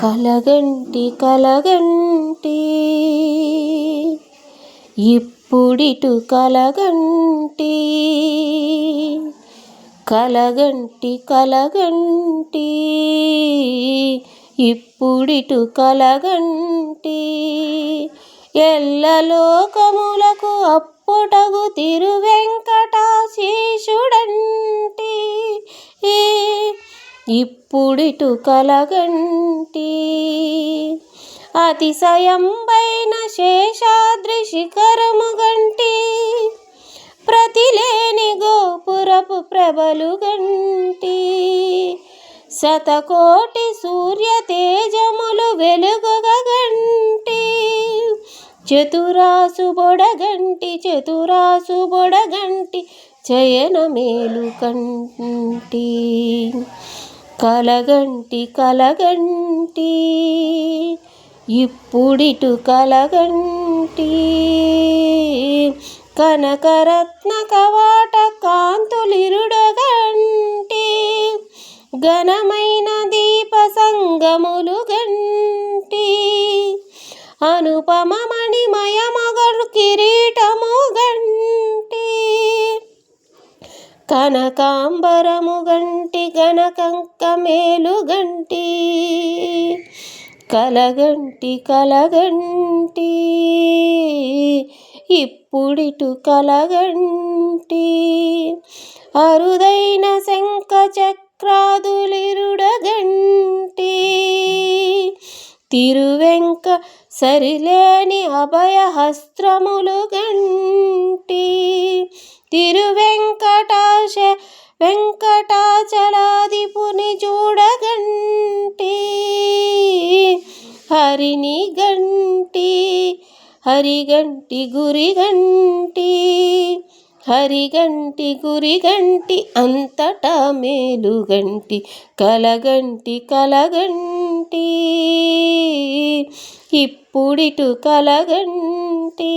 కలగంటి కలగంటి. ఇప్పుడిటు కలగంటి. కలగంటి కలగంటి. ఇప్పుడిటు కలగంటి. ఎల్లలోకములకు అప్పుటగు తిరువెంకటాశీషుడంటి ఇప్పుడిటు కలగంటి అతిశయంబైన శేషాద్రి శిఖరము గంటి ప్రతిలేని గోపురపు ప్రభలు గంటి శతకోటి సూర్య తేజములు వెలుగుగంటి చతురాసు బొడగంటి చతురాసు బొడగంటి చయన మేలు కంటి కలగంటి కలగంటి ఇప్పుడిటు కలగంటి. కనకరత్న కవాట కాంతులిరుడగంటి ఘనమైన దీప సంగములు గంటి. అనుపమమణిమయమగడు కిరీటము కనకాంబరము గంటి గణకంక మేలు గంటి కలగంటి కలగంటి ఇప్పుడిటు కలగంటి. అరుదైన శంఖ చక్రాదులిరుడగంటి తిరువెంక సరిలేని అభయహస్త్రములు గంటి తిరువెంకటాశ వెంకటాచలాదిపుని చూడగంటి. హరిని గంటి హరిగంటి గురిగంటి హరిగంటి గురిగంటి అంతటా మేలుగంటి కలగంటి కలగంటి. ఇప్పుడిటు కలగంటి.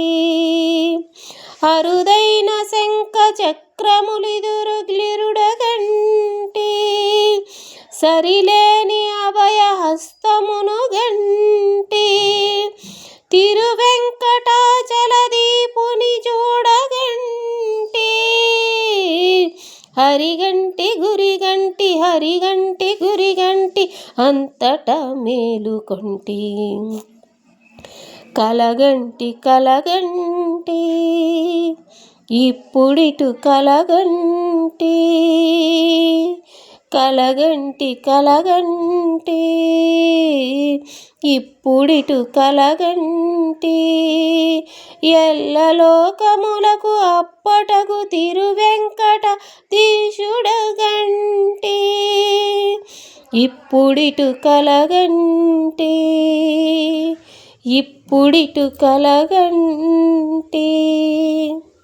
అరుదైన శంఖ చక్రములిదురుగ్లిరుడగంటి సరిలేని అభయ హస్తమును గంటి తిరువెంకటాచలదీపుని చూడగంటి. హరిగంటి గురిగంటి హరిగంటి గురిగంటి అంతటా మేలుకొంటి. కలగంటి కలగంటి. ఇప్పుడిటు కలగంటి కలగంటి కలగంటి ఇప్పుడిటు కలగంటి ఎల్లలోకములకు అప్పటకు తిరువెంకట దీశుడగంటి ఇప్పుడిటు కలగంటి ఇప్పుడిటు కలగంటి.